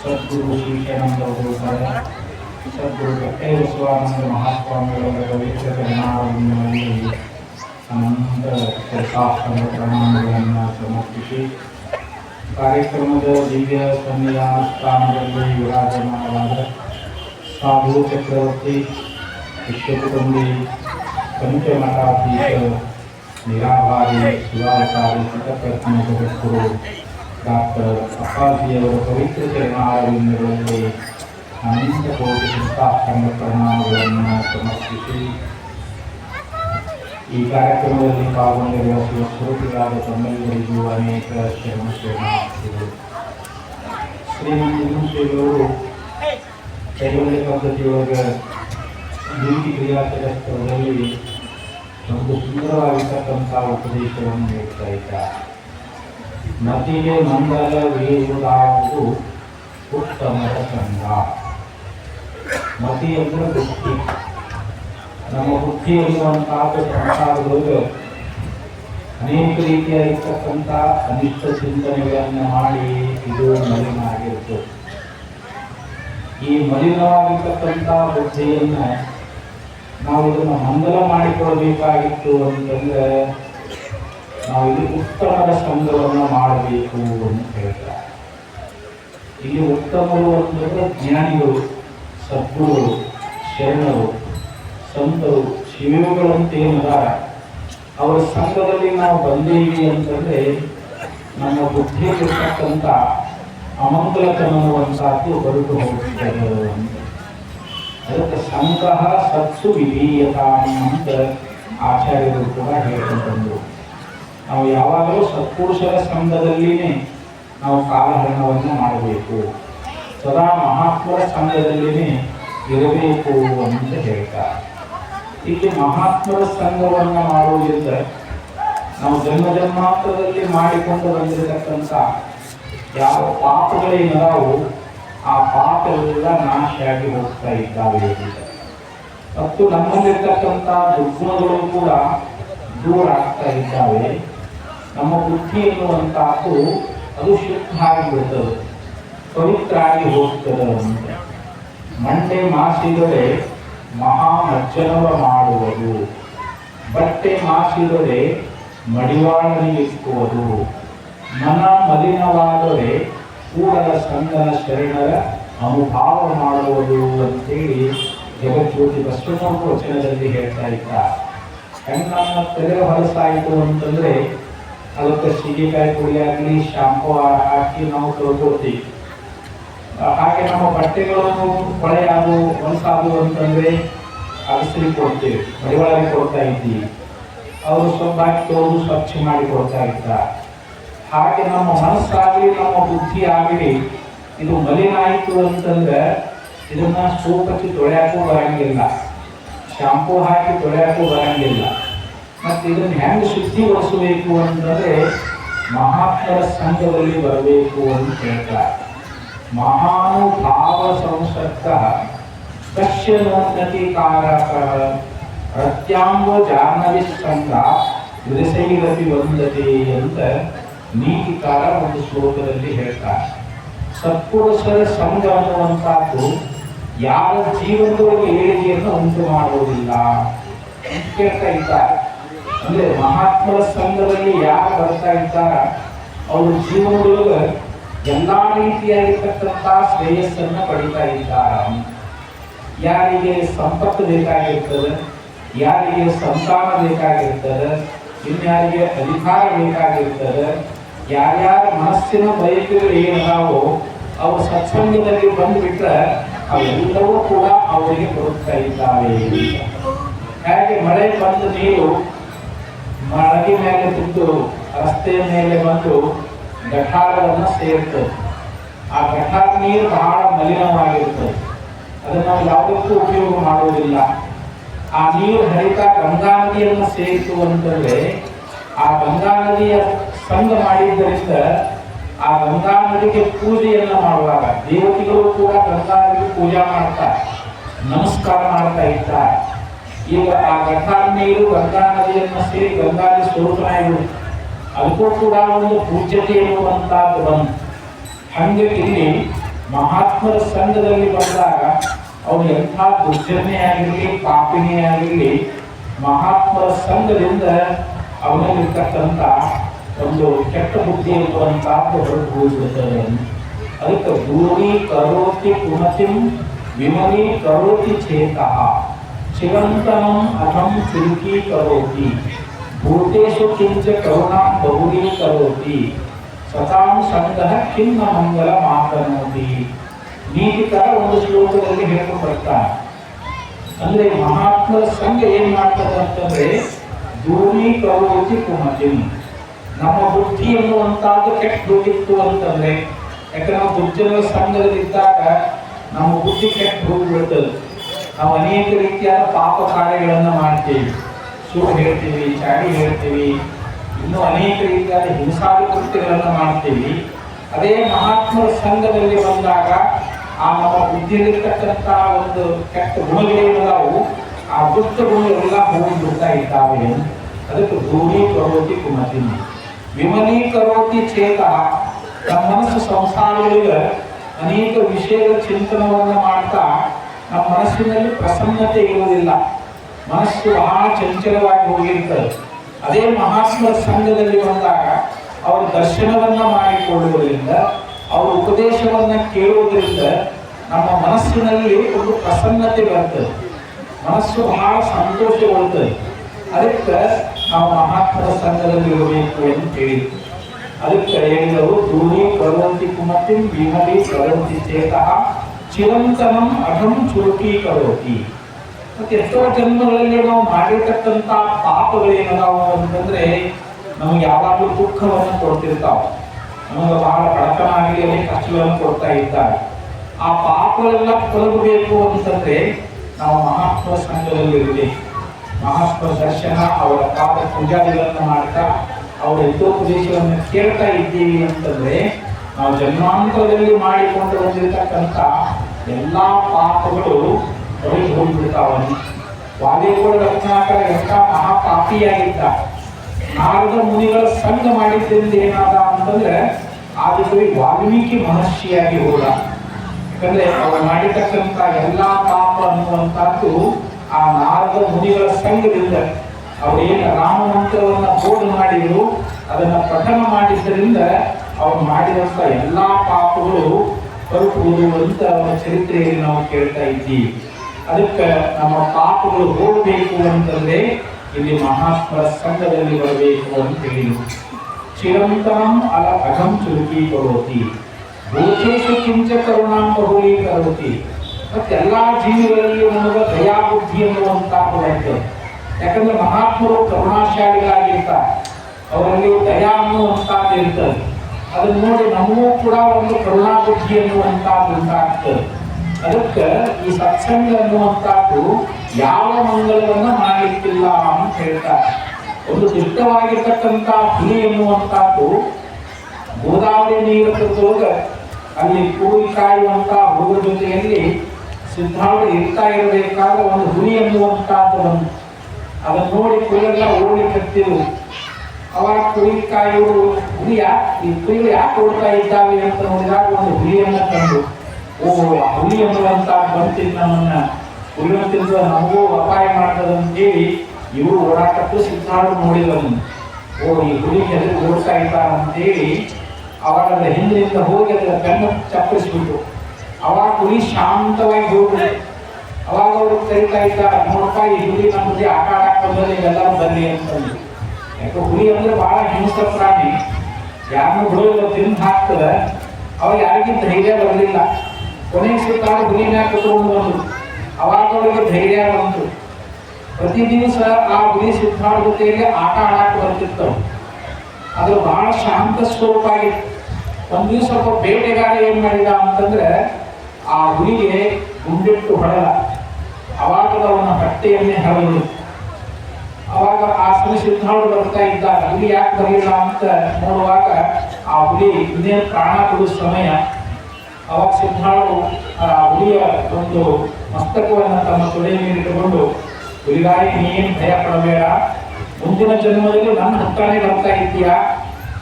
ಸದ್ಗುರು ಶ್ರೀಶಾನಂದವರು ಸದ್ಗುರು ಕಟ್ಟೆ ಶಿವಾನಂದ ಮಹಾಸ್ವಾಮಿಯವರ ಪವಿತ್ರ ಚರಣಾರವಿಂದದಲ್ಲಿ ಅನಂತ ಶಾಸ್ತ್ರ ಪ್ರಣಾಮಗಳನ್ನು ಸಮರ್ಪಿಸಿ ಕಾರ್ಯಕ್ರಮದ ದಿವ್ಯ ಸನ್ನಿಧಾನಸ್ಥಾನದಲ್ಲಿ ವಿರಾಜಮಾನವಾದ ಸಾಧು ಚಕ್ರವರ್ತಿ ವಿಶ್ವಕುಟುಂಬಿ ಪಂಚಮಠಾಧೀಶ ನಿರಾಭಾರಿ ಶಿವಾವತಾರಿ ಚಿತ್ತಪ್ರಜ್ಞ ಜಗದ್ಗುರು ಡಾಕ್ಟರ್ ಅಪ್ಪಾಜಿಯವರ ಪವಿತ್ರ ಚರಣಾರವಿಂದಗಳಲ್ಲಿ ಅನಂತ ಕೋಟಿ ಸಂಸ್ಥಾಪನ ಪ್ರಣಾಮಗಳನ್ನು ಸಮರ್ಪಿಸಿ ಈ ಕಾರ್ಯಕ್ರಮದಲ್ಲಿ ಪಾಲ್ಗೊಂಡಿರುವ ಶಿವಸ್ವರೂಪಿಗಳಾದ ತಮ್ಮೆಲ್ಲರಿಗೂ ಅನೇಕ ಶರಣ ಶರಣಾರ್ಥಿಗಳು ಶ್ರೀಮಂತ ಶ್ರೀಗಳು ಕೈಗೊಳ್ಳಿ ಪದ್ಧತಿಯೊಳಗೆ ನೀತಿ ಕ್ರಿಯಾಚರಸ್ಥಳದಲ್ಲಿ ಒಂದು ಸುಂದರವಾಗಿರ್ತಕ್ಕಂಥ ಉಪದೇಶವನ್ನು ನೀಡ್ತಾ ಇದ್ದಾರೆ ಮತಿಗೆ ಮಂಗಲವೇರುವುದಾವುದು ಉತ್ತಮದ ಚಂದ. ಮತಿ ಅಂದರೆ ಬುದ್ಧಿ ನಮ್ಮ ಬುದ್ಧಿ ಎನ್ನುವಂತಹದ್ದು ಸಂಸಾರದೊಳಗೆ ಅನೇಕ ರೀತಿಯಾಗಿರ್ತಕ್ಕಂಥ ಅನಿಷ್ಟ ಚಿಂತನೆಗಳನ್ನು ಮಾಡಿ ಇದು ಮಲಿನ ಆಗಿರ್ತದೆ ಈ ಮಲಿನವಾಗಿರ್ತಕ್ಕಂಥ ಬುದ್ಧಿಯನ್ನು ನಾವು ಇದನ್ನು ಮಂಗಲ ಮಾಡಿಕೊಳ್ಬೇಕಾಗಿತ್ತು ಅಂತಂದ್ರೆ ನಾವು ಇಲ್ಲಿ ಉತ್ತಮದ ಸಂಘವನ್ನು ಮಾಡಬೇಕು ಅಂತ ಹೇಳ್ತಾರೆ. ಇಲ್ಲಿ ಉತ್ತಮರು ಅಂತಂದ್ರೆ ಜ್ಞಾನಿಗಳು, ಸದ್ಗುರುಗಳು, ಶರಣರು, ಸಂತರು ಶಿವಗಳಂತೇನದ ಅವರ ಸಂಘದಲ್ಲಿ ನಾವು ಬಂದೀವಿ ಅಂತಂದ್ರೆ ನಮ್ಮ ಬುದ್ಧಿಯಲ್ಲಿರ್ತಕ್ಕಂಥ ಅಮಂಗಲತನವಂತಹದ್ದು ಹೊರಟು ಅಂತ. ಅದಕ್ಕೆ ಸಂಘ ಸತ್ಸು ವಿಧೀಯತ ಅಂತ ಆಚಾರ್ಯರು ಕೂಡ ಹೇಳ್ಕೊಂಡು ನಾವು ಯಾವಾಗಲೂ ಸತ್ಪುರುಷರ ಸ್ಕಂದದಲ್ಲಿನೇ ನಾವು ಕಾಲಹರಣವನ್ನು ಮಾಡಬೇಕು. ಸದಾ ಮಹಾತ್ಮರ ಸ್ಕಂದದಲ್ಲಿನೇ ಇರಬೇಕು ಅಂತ ಹೇಳ್ತಾರೆ. ಇಲ್ಲಿ ಮಹಾತ್ಮರ ಸಂಘವನ್ನು ಮಾಡುವುದರಿಂದ ನಾವು ಜನ್ಮ ಜನ್ಮಾಂತರದಲ್ಲಿ ಮಾಡಿಕೊಂಡು ಬಂದಿರತಕ್ಕಂಥ ಯಾವ ಪಾಪಗಳೇನದಾವು ಆ ಪಾಪಗಳೆಲ್ಲ ನಾಶ ಆಗಿ ಹೋಗ್ತಾ ಇದ್ದಾವೆ. ಮತ್ತು ನಮ್ಮಲ್ಲಿರ್ತಕ್ಕಂಥ ದುರ್ಗುಣಗಳು ಕೂಡ ದೂರ ಆಗ್ತಾ ಇದ್ದಾವೆ. ನಮ್ಮ ಬುದ್ಧಿ ಎನ್ನುವಂತಹದ್ದು ಅದು ಶುದ್ಧ ಆಗಿಬಿಡ್ತದೆ ಪವಿತ್ರ ಆಗಿ ಹೋಗ್ತದೆ ಅಂತ. ಮಂಡೆ ಮಾಸಿದರೆ ಮಹಾಮಜ್ಜನವ ಮಾಡುವುದು. ಬಟ್ಟೆ ಮಾಸಿದರೆ ಮಡಿವಾಳನಿಗಿಕ್ಕುವುದು ಮನ ಮಲಿನವಾದರೆ ಕೂಡಲ ಸ್ಕಂದನ ಶರಣರ ಅನುಭಾವ ಮಾಡುವುದು ಅಂತೇಳಿ ಜಗಜ್ಯೋತಿ ಬಸವಣ್ಣ ವಚನದಲ್ಲಿ ಹೇಳ್ತಾ ಇದ್ದ. ಕಣ್ಣನ್ನು ತೆರೆ ಹೊಲಸಾಯಿತು ಅಂತಂದ್ರೆ ಅದಕ್ಕೆ ಸೀಗೆಕಾಯಿ ಪುಡಿ ಆಗಲಿ ಶಾಂಪು ಹಾಕಿ ನಾವು ತೊಳ್ಕೊಳ್ತೀವಿ ಆ, ಹಾಗೆ ನಮ್ಮ ಬಟ್ಟೆಗಳನ್ನು ಕೊಳೆಯಾದು ಹೊಲಸಾದು ಅಂತಂದ್ರೆ ಅಗಸರಿ ಕೊಡ್ತೀವಿ ಮಡಿವಾಳಗೆ ಕೊಡ್ತಾ ಇದ್ದೀವಿ ಅವರು ಸ್ವಲ್ಪ ಹಾಕಿ ತೊಳೆದು ಸ್ವಚ್ಛ ಮಾಡಿ ಕೊಡ್ತಾ ಇದ್ದಾರೆ ಹಾಗೆ ನಮ್ಮ ಮನಸ್ಸಾಗಲಿ ನಮ್ಮ ಬುದ್ಧಿ ಆಗಲಿ ಇದು ಮಲಿನ ಆಯಿತು ಅಂತಂದ್ರೆ ಇದನ್ನು ಸೋಪ್ ಹಚ್ಚಿ ತೊಳೆಯಕ್ಕೂ ಬರಂಗಿಲ್ಲ ಶಾಂಪೂ ಹಾಕಿ ತೊಳೆಯಕ್ಕೂ ಬರಂಗಿಲ್ಲ ಮತ್ತು ಇದನ್ನು ಹೆಂಗೆ ಶುದ್ಧಿಗೊಳಿಸಬೇಕು ಅಂತಂದ್ರೆ ಮಹಾತ್ಮರ ಸಂಘದಲ್ಲಿ ಬರಬೇಕು ಅಂತ ಹೇಳ್ತಾರೆ. ಮಹಾನುಭಾವ ಸಂಸರ್ಗ ಕಶ್ಯನೋನ್ನತಿ ಕಾರಕ ಪ್ರತ್ಯಾಂಗ ಜಾಹ್ನವಿ ಸಂಘ ವಿರಸೈರಪಿ ಬಂದದೆ ಅಂತ ನೀತಿಕಾರ ಒಂದು ಶ್ಲೋಕದಲ್ಲಿ ಹೇಳ್ತಾರೆ. ಸತ್ಪುರುಷರ ಸಂಘ ಅನ್ನುವಂಥದ್ದು ಯಾರ ಜೀವನದೊಳಗೆ ಏಳಿಗೆಯನ್ನು ಉಂಟು ಮಾಡುವುದಿಲ್ಲ ಅಂತ ಕೇಳ್ತಾ ಇದ್ದಾರೆ. ಅಂದ್ರೆ ಮಹಾತ್ಮರ ಸಂಘದಲ್ಲಿ ಯಾರು ಬರ್ತಾ ಇದ್ದಾರ ಅವ್ರ ಜೀವನದೊಳಗೆ ಎಲ್ಲಾ ರೀತಿಯಾಗಿರ್ತಕ್ಕಂಥ ಶ್ರೇಯಸ್ಸನ್ನ ಪಡಿತಾ ಇದ್ದಾರ ಯಾರಿಗೆ ಸಂಪತ್ತು ಬೇಕಾಗಿರ್ತದೆ, ಯಾರಿಗೆ ಸಂತಾನ ಬೇಕಾಗಿರ್ತದೆ, ಇನ್ಯಾರಿಗೆ ಅಧಿಕಾರ ಬೇಕಾಗಿರ್ತದೆ, ಯಾರ್ಯಾರ ಮನಸ್ಸಿನ ಬಯಕೆಗಳು ಏನದಾವೋ ಅವು ಸತ್ಸಂಗದಲ್ಲಿ ಬಂದುಬಿಟ್ರೆ ಅವೆಲ್ಲವೂ ಕೂಡ ಅವರಿಗೆ ಬರುತ್ತಾ ಇದ್ದಾವೆ. ಹಾಗೆ ಮಳೆ ಬಂದ ನೀರು ಮಳಗಿ ಮೇಲೆ ಬಿದ್ದು ರಸ್ತೆಯ ಮೇಲೆ ಬಂದು ಗಠಾರವನ್ನು ಸೇರ್ತದೆ. ಆ ಗಠಾರ ನೀರು ಬಹಳ ಮಲಿನವಾಗಿರ್ತದೆ. ಅದನ್ನು ನಾವು ಯಾವುದಕ್ಕೂ ಉಪಯೋಗ ಮಾಡುವುದಿಲ್ಲ. ಆ ನೀರು ಹರಿತಾ ಗಂಗಾ ನದಿಯನ್ನು ಸೇರಿತು ಅಂತಂದ್ರೆ ಆ ಗಂಗಾ ನದಿಯ ಸಂಘ ಮಾಡಿದ್ದರಿಂದ ಆ ಗಂಗಾ ನದಿಗೆ ಪೂಜೆಯನ್ನು ಮಾಡುವಾಗ ದೇವತೆಗಳು ಕೂಡ ಗಂಗಾ ನದಿಗೆ ಪೂಜಾ ಮಾಡ್ತಾರೆ ನಮಸ್ಕಾರ ಮಾಡ್ತಾ ಇದ್ದಾರೆ. ಈಗ ಆ ಗಂಗಾ ನೀರು ಗಂಗಾ ನದಿಯನ್ನು ಸೇರಿ ಗಂಗಾ ನದಿ ಸ್ವರೂಪನಾಗಿ ಅದಕ್ಕೂ ಕೂಡ ಒಂದು ಪೂಜ್ಯತೆ ಎನ್ನುವಂತಹದ್ದು ಬಂತು. ಹಂಗೆ ಇಲ್ಲಿ ಮಹಾತ್ಮರ ಸಂಘದಲ್ಲಿ ಬಂದಾಗ ಅವನು ಎಂಥ ದುರ್ಜನ್ಯ ಆಗಿರಲಿ ಆಗಿರಲಿ ಮಹಾತ್ಮರ ಸಂಘದಿಂದ ಅವನಲ್ಲಿರ್ತಕ್ಕಂಥ ಒಂದು ಕೆಟ್ಟ ಬುದ್ಧಿ ಇರುವಂತಹದ್ದು ಹೊರಟು ಹೋಗ್ಬಿಡ್ತದೆ. ಅದಕ್ಕೆ ದೂರಿ ಕರೋತಿ ಪುನತಿಂ ವಿಮಲಿ ಕರೋತಿ ಚೇತಃ ಚಿರಂತನಂ ಅಹಂ ಚುರುಕಿ ಕರೋತಿ ಭೂತೇಶು ಕಿಂಚ ಕರುಣಾಂ ಬಹುರೀ ಕರೋತಿ ಸತಾಂ ಸಂಗಃ ಕಿನ್ನ ಮಂಗಲ ಮಾತನೋತಿ ನೀತಿಕರ ಒಂದು ಶ್ಲೋಕದಲ್ಲಿ ಹೇಳ್ಕೊಂಡು ಬರ್ತಾನೆ ಅಂದ್ರೆ ಮಹಾತ್ಮರ ಸಂಘ ಏನ್ ಮಾಡ್ತದೆ ಅಂತಂದ್ರೆ ದೂರಿ ಕರೋತಿ ಕುಮತಿ। ನಮ್ಮ ಬುದ್ಧಿ ಎನ್ನುವಂತಹದ್ದು ಕೆಟ್ಟ ಹೋಗಿತ್ತು ಅಂತಂದ್ರೆ, ಯಾಕಂದ್ರೆ ನಾವು ದುರ್ಜನರ ಸಂಘದಲ್ಲಿದ್ದಾಗ ನಮ್ಮ ಬುದ್ಧಿ ಕೆಟ್ಟ ಹೋಗ್ಬಿಡ್ತದೆ ನಾವು ಅನೇಕ ರೀತಿಯಾದ ಪಾಪ ಕಾರ್ಯಗಳನ್ನು ಮಾಡ್ತೀವಿ. ಸುಳ್ಳು ಹೇಳ್ತೀವಿ, ಚಾಡಿ ಹೇಳ್ತೀವಿ. ಇನ್ನೂ ಅನೇಕ ರೀತಿಯಾದ ಹಿಂಸಾದ ಕೃತ್ಯಗಳನ್ನು ಮಾಡ್ತೀವಿ. ಅದೇ ಮಹಾತ್ಮರ ಸಂಘದಲ್ಲಿ ಬಂದಾಗ ಆ ನಮ್ಮ ಬುದ್ಧಿಯಲ್ಲಿರ್ತಕ್ಕಂಥ ಒಂದು ಕೆಟ್ಟ ಗುಣಗಳೇನದಾವು ಆ ದುಷ್ಟ ಗುಣಗಳೆಲ್ಲ ಹೋಗಿಬಿಡ್ತಾ ಇದ್ದಾವೆ. ಅದಕ್ಕೆ ಭೂಮಿ ಕರೋತಿ ಕುಮತಿ ವಿಮಲೀಕರೋತಿ ಚೇತ ನಮ್ಮ ಮನಸ್ಸು ಸಂಸಾರಗಳಿಗೆ ಅನೇಕ ವಿಷಯಗಳ ಚಿಂತನವನ್ನು ಮಾಡ್ತಾ ನಮ್ಮ ಮನಸ್ಸಿನಲ್ಲಿ ಪ್ರಸನ್ನತೆ ಇರುವುದಿಲ್ಲ. ಮನಸ್ಸು ಬಹಳ ಚಂಚಲವಾಗಿ ಹೋಗಿರ್ತದೆ ಅದೇ ಮಹಾತ್ಮರ ಸಂಘದಲ್ಲಿ ಬಂದಾಗ ಅವರ ದರ್ಶನವನ್ನ ಮಾಡಿಕೊಳ್ಳುವುದರಿಂದ, ಅವರ ಉಪದೇಶವನ್ನ ಕೇಳುವುದರಿಂದ ನಮ್ಮ ಮನಸ್ಸಿನಲ್ಲಿ ಒಂದು ಪ್ರಸನ್ನತೆ ಬರ್ತದೆ. ಮನಸ್ಸು ಬಹಳ ಸಂತೋಷಗೊಳ್ಳುತ್ತದೆ ಅದಕ್ಕೆ ನಾವು ಮಹಾತ್ಮರ ಸಂಘದಲ್ಲಿ ಇರಬೇಕು ಎಂದು ಹೇಳಿದ್ರು ಅದಕ್ಕೆ ಹೇಳಿದರು ದೂರಿ ಕರೋತಿ ಕುಮತಿ ವಿಮಲಿ ಕರೋತಿ ಚೇತಃ ಚಿರಂತನಂ ಅಹಂ ಚುರುಕೀಕರೋತಿ. ಮತ್ತೆ ಎಷ್ಟೋ ಜನ್ಮಗಳಲ್ಲಿ ನಾವು ಮಾಡಿರ್ತಕ್ಕಂಥ ಪಾಪಗಳೇನದಾವು ಅಂತಂದ್ರೆ ನಮ್ಗೆ ಯಾವಾಗಲೂ ದುಃಖವನ್ನು ಕೊಡ್ತಿರ್ತಾವ. ನಮಗೆ ಬಹಳ ಬಡತನ ಆಗಲಿ ಅನೇಕ ಕಷ್ಟಗಳನ್ನು ಕೊಡ್ತಾ ಇದ್ದಾರೆ. ಆ ಪಾಪಗಳೆಲ್ಲ ತೊಲಗಬೇಕು ಅಂತಂದ್ರೆ ನಾವು ಮಹಾತ್ಮ ಸಂಘದಲ್ಲಿ ಮಹಾತ್ಮ ದರ್ಶನ, ಅವರ ಪಾದ ಪೂಜಾದಿಗಳನ್ನು ಮಾಡ್ತಾ ಅವರ ಉಪದೇಶವನ್ನು ಕೇಳ್ತಾ ಇದ್ದೀವಿ ಅಂತಂದ್ರೆ ನಾವು ಜನ್ಮಾಂತರದಲ್ಲಿ ಮಾಡಿಕೊಂಡು ಬಂದಿರತಕ್ಕಂಥ ಎಲ್ಲಾ ಪಾಪಗಳು ಹೊರಗೆ ಹೋಗ್ಬಿಡ್ತಾವನು ವಾದೇಗೌಡ ರತ್ನಾಕರ ಎಂಥ ಮಹಾಪಾಪಿಯಾಗಿದ್ದ. ನಾರದ ಮುನಿಗಳ ಸಂಘ ಮಾಡಿದ್ದರಿಂದ ಏನಾದ ಅಂತಂದ್ರೆ ಆದಿಕವಿ ವಾಲ್ಮೀಕಿ ಮಹರ್ಷಿಯಾಗಿ ಹೋದ. ಯಾಕಂದ್ರೆ ಅವರು ಮಾಡಿರ್ತಕ್ಕಂಥ ಎಲ್ಲಾ ಪಾಪ ಅನ್ನುವಂಥದ್ದು ಆ ನಾರದ ಮುನಿಗಳ ಸಂಘದಿಂದ. ಅವರೇನು ರಾಮ ಮಂತ್ರವನ್ನ ಬೋಧ ಮಾಡಿದ್ರು, ಅದನ್ನ ಪಠನ ಮಾಡಿದ್ದರಿಂದ ಅವ್ರು ಮಾಡಿದಂತ ಎಲ್ಲಾ ಹೊರಟುವುದು ಅಂತ ಚರಿತ್ರೆಯಲ್ಲಿ ನಾವು ಕೇಳ್ತಾ ಇದ್ದೀವಿ. ಅದಕ್ಕೆ ನಮ್ಮ ಪಾಪಗಳು ಹೋಗಬೇಕು ಅಂತಂದ್ರೆ ಇಲ್ಲಿ ಮಹಾತ್ಮರ ಸಂಘದಲ್ಲಿ ಬರಬೇಕು ಅಂತ ಹೇಳಿದ್ರು. ಚಿರಂತಾಂ ಅಲ ಅಘಂ ಚುರುಕಿ ಕೊಡೋತಿ ಭೂತೇಶು ಕಿಂಚ ಕರುಣಾಂ ಬಹುಲಿ ಕರೋತಿ. ಮತ್ತೆ ಎಲ್ಲ ಜೀವಿಗಳಲ್ಲಿ ನಮಗೆ ದಯಾ ಬುದ್ಧಿ ಅನ್ನುವಂತಹದ್ದು ಬರ್ತದೆ ಯಾಕಂದ್ರೆ ಮಹಾತ್ಮರು ಕರುಣಾಶಾಲಿಗಳಾಗಿರ್ತಾರೆ. ಅವರಲ್ಲಿ ದಯಾ ಅನ್ನುವಂಥದ್ದು ಇರ್ತದೆ. ಅದನ್ನ ನೋಡಿ ನಮಗೂ ಕೂಡ ಒಂದು ಕರುಣಾ ಬುದ್ಧಿ ಉಂಟಾಗ್ತದೆ ಅದಕ್ಕೆ ಈ ಸತ್ಸಂಗ ಅನ್ನುವಂತಹದ್ದು ಯಾವ ಮಂಗಳವನ್ನು ಮಾಡಲಿಕ್ಕಿಲ್ಲ ಅಂತ ಹೇಳ್ತಾರೆ. ಒಂದು ದುಷ್ಟವಾಗಿರ್ತಕ್ಕಂಥ ಹುಲಿ ಎನ್ನುವಂತಹದ್ದು ಗೋದಾವರಿ ನೀರು ಕೊಡುವಾಗ ಅಲ್ಲಿ ಕೂಡಿ ಕಾಯುವಂಥ ಹುಡುಗರ ಜೊತೆಯಲ್ಲಿ ಸಿದ್ಧಾಂತ ಇರ್ತಾ ಇರಬೇಕಾದ ಒಂದು ಹುಲಿ ಎನ್ನುವಂತಹದ್ದು ಬಂದು ಅದನ್ನು ನೋಡಿ ಕುರಿಯೆಲ್ಲ ಓಡಲಿಕ್ಕತ್ತಿರು ಅವಾಗ ಕುರಿ ಕಾಯುವುದು ಹುಲಿ ಯಾಕೆ ಈ ಕುರಿಗಳು ಯಾಕೆ ಓಡ್ತಾ ಇದ್ದಾವೆ ಅಂತ ನೋಡಿದಾಗ ಒಂದು ಹುಲಿಯನ್ನ ತಂದು, ಓ, ಆ ಹುಲಿ ಅನ್ನುವಂತ ಬಂತಿದ್ ನಮ್ಮನ್ನ ತಿಂದು ನಮಗೂ ಅಪಾಯ ಮಾಡ್ತದಂತೇಳಿ ಇವರು ಓಡಾಟಕ್ಕೂ ಸಿದ್ಧಾರ್ಥ ನೋಡಿದನು. ಓ, ಈ ಹುಲಿ ಎದುರು ಓಡ್ತಾ ಇದ್ದಾರೆ ಅಂತೇಳಿ ಅವಾಗ ಅದರ ಹಿಂದಿನಿಂದ ಹೋಗಿ ಅದರ ಬೆನ್ನು ಚಪ್ಪರಿಸ್ಬಿಟ್ಟು ಅವಾಗ ಹುಲಿ ಶಾಂತವಾಗಿ ಹೋಗಿದೆ. ಅವಾಗ ಅವರು ಕರಿತಾ ಇದ್ದಾರೆ, ನೋಡಪ್ಪ, ಈ ಹುಲಿ ನಮ್ಮ ಜೊತೆ ಆಟ ಆಡಕ್ಕೆ ಬಂದರೆ ಎಲ್ಲರೂ ಬನ್ನಿ ಅಂತಂದು ಯಾಕೆ ಹುಲಿ ಅಂದ್ರೆ ಬಹಳ ಹಿಂಸ್ತ ಪ್ರಾಣಿ. ಯಾರನ್ನು ಹುಳು ತಿಂದು ಹಾಕ್ತದ. ಅವಾಗ ಯಾರಿಗಿಂತ ಧೈರ್ಯ ಬರಲಿಲ್ಲ. ಕೊನೆಗೆ ಹುಲಿ ಮ್ಯಾಗ ಕುತ್ಕೊಂಡು ಬಂದ್ರು. ಅವಾಗ ಅವಳಿಗೆ ಧೈರ್ಯ ಬಂತು. ಪ್ರತಿ ದಿವಸ ಆ ಹುಲಿ ಸುತ್ತಾಡ ಜೊತೆಗೆ ಆಟ ಆಡಕ್ಕೆ ಬರ್ತಿರ್ತವೆ ಅದು ಬಹಳ ಶಾಂತ ಸ್ವರೂಪ ಆಗಿತ್ತು. ಒಂದು ದಿವಸ ಒಬ್ಬ ಬೇಟೆಗಾರ ಏನ್ ಮಾಡಿದ ಅಂತಂದ್ರೆ ಆ ಹುಲಿಗೆ ಗುಂಡಿಟ್ಟು ಹೊಡೆದ. ಅವಾಗ ಅವನ ಬಟ್ಟೆಯನ್ನೇ ಹರಡು ಅವಾಗ ಆ ಬರ್ತಾ ಇದ್ದಾಗ ಹುಲಿ ಯಾಕೆ ಬರಲಿಲ್ಲ ಅಂತ ನೋಡುವಾಗ ಆ ಹುಲಿ ಇನ್ನೇನು ಪ್ರಾಣ ಕೊಡುವ ಸಮಯ. ಅವಾಗ ಸಿದ್ಧಾಳು ಆ ಹುಲಿಯ ಒಂದು ಮಸ್ತಕವನ್ನು ತಮ್ಮ ತೊಡೆ ಮೇಲೆ ಇಟ್ಟುಕೊಂಡು ಹುಲಿಗಾಯಿ ನೀನು ಭಯ ಪಡಬೇಡ. ಮುಂದಿನ ಜನ್ಮದಲ್ಲಿ ನನ್ನ ಹತ್ರನೇ ಬರ್ತಾ ಇದ್ದೀಯಾ?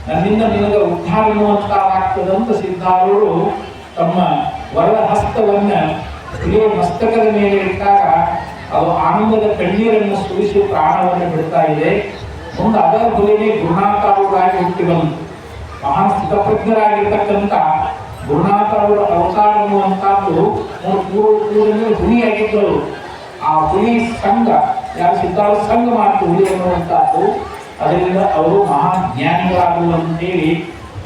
ನನ್ನಿಂದ ನಿನಗೆ ಉದ್ಧಾರ ಎನ್ನುವಂತಾಗ್ತದಂತ ಸಿದ್ಧಾರೂಢರು ತಮ್ಮ ವರದ ಹಸ್ತವನ್ನು ಹುಲಿಯ ಮಸ್ತಕದ ಮೇಲೆ ಇಟ್ಟಾಗ ಅದು ಆನಂದದ ಕಣ್ಣೀರನ್ನು ಸುರಿಸಿ ಪ್ರಾಣವನ್ನು ಬಿಡ್ತಾ ಇದೆ. ಒಂದು ಅದರ ಹುಲಿಗೆ ಗುರುನಾಥಾರೂಢರಾಗಿ ಹುಟ್ಟಿ ಬಂತು ಮಹಾನ್ ಸ್ಥಿತಪ್ರಜ್ಞರಾಗಿರ್ತಕ್ಕಂಥ ಗುರುನಾಥರವರ ಅವತಾರ ಅನ್ನುವಂಥದ್ದು ಕೂಡಲೇ ಹುಲಿಯಾಗಿದ್ದರು ಆ ಹುಲಿ ಸಂಘ, ಯಾರು ಸಿದ್ಧಾರ್ಥ ಸಂಘ ಮಾಡ್ತು ಹುಲಿ ಅನ್ನುವಂಥದ್ದು, ಅದರಿಂದ ಅವರು ಮಹಾನ್ ಜ್ಞಾನಿಗಳಾಗುವಂತೇಳಿ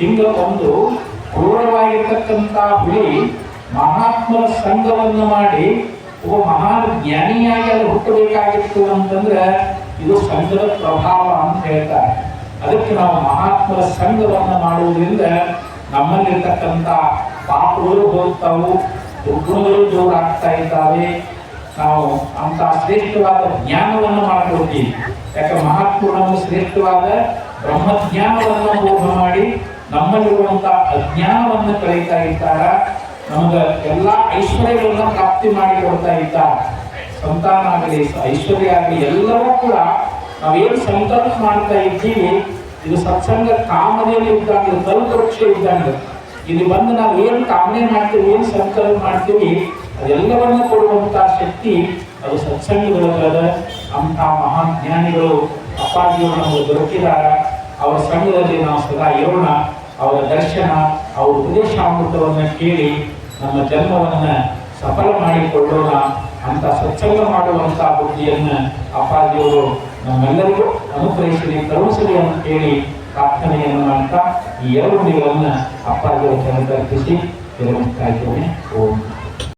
ಹಿಂಗ ಒಂದು ಕ್ರೂರವಾಗಿರ್ತಕ್ಕಂಥ ಹುಲಿ ಮಹಾತ್ಮರ ಸಂಘವನ್ನು ಮಾಡಿ ಒಬ್ಬ ಮಹಾನ್ ಜ್ಞಾನಿಯಾಗಿ ಅಲ್ಲಿ ಹುಟ್ಟಬೇಕಾಗಿತ್ತು ಅಂತಂದ್ರೆ ಇದು ಸಂಘದ ಪ್ರಭಾವ ಅಂತ ಹೇಳ್ತಾರೆ. ಅದಕ್ಕೆ ನಾವು ಮಹಾತ್ಮರ ಸಂಘವನ್ನು ಮಾಡುವುದರಿಂದ ನಮ್ಮಲ್ಲಿರ್ತಕ್ಕಂಥ ಪಾಪಗಳು ಹೋಗ್ತಾವು, ದುರ್ಗುಣಗಳು ಜೋರಾಗ್ತಾ ಇದ್ದಾವೆ. ನಾವು ಅಂತ ಶ್ರೇಷ್ಠವಾದ ಜ್ಞಾನವನ್ನು ಮಾಡಿಕೊಡ್ತೀವಿ ಯಾಕೆ ಮಹಾತ್ಮರು ನಮಗೆ ಶ್ರೇಷ್ಠವಾದ ಬ್ರಹ್ಮಜ್ಞಾನವನ್ನು ಬೋಧ ಮಾಡಿ ನಮ್ಮಲ್ಲಿರುವಂತಹ ಅಜ್ಞಾನವನ್ನು ಕಳೀತಾ ಇದ್ದಾರ? ನಮಗೆ ಎಲ್ಲ ಐಶ್ವರ್ಯಗಳನ್ನ ಪ್ರಾಪ್ತಿ ಮಾಡಿ ಕೊಡ್ತಾ ಇದ್ದ ಸಂತಾನ ಆಗಲಿ, ಐಶ್ವರ್ಯ ಆಗಲಿ, ಎಲ್ಲವೂ ಕೂಡ ನಾವೇನು ಸಂಕಲ್ಪ ಮಾಡ್ತಾ ಇದ್ದೀವಿ, ಇದು ಸತ್ಸಂಗ ಕಾಮನೆಯಲ್ಲಿ ಇದ್ದಾಗ ಇದು ಕಲ್ಪವೃಕ್ಷ ಇದ್ದಂಗೆ. ಇಲ್ಲಿ ಬಂದು ನಾವು ಏನು ಕಾಮನೆ ಮಾಡ್ತೀವಿ, ಏನು ಸಂಕಲ್ಪ ಮಾಡ್ತೀವಿ, ಅದೆಲ್ಲವನ್ನು ಕೊಡುವಂತ ಶಕ್ತಿ ಅದು ಸತ್ಸಂಗದೊಳಗದ ಅಂತ ಮಹಾನ್ ಜ್ಞಾನಿಗಳು ಅಪ್ಪಾಜಿಯವರು ನಮಗೆ ದೊರಕಿದಾರ ಅವರ ಸಂಘದಲ್ಲಿ ನಾವು ಸದಾ ಇರೋಣ. ಅವರ ದರ್ಶನ, ಅವರ ಉಪದೇಶಾಮೃತವನ್ನು ಕೇಳಿ ನಮ್ಮ ಜನ್ಮವನ್ನ ಸಫಲ ಮಾಡಿಕೊಳ್ಳೋಣ ಅಂತ ಸತ್ಸಂಗ ಮಾಡುವಂತ ಬುದ್ಧಿಯನ್ನ ಅಪ್ಪಾಜಿಯವರು ನಮ್ಮೆಲ್ಲರಿಗೂ ಅನುಗ್ರಹಿಸಲಿ ಕರುಣಿಸಲಿ ಅಂತ ಹೇಳಿ ಪ್ರಾರ್ಥನೆಯನ್ನು ಮಾಡ್ತಾ ಈ ಎರಡು ನುಡಿಗಳನ್ನ ಅಪ್ಪಾಜಿಯವರ ಚರಣದಲ್ಲಿ ಅರ್ಪಿಸಿ ಕೆಲವು ಇದ್ದೇನೆ ಓಂ.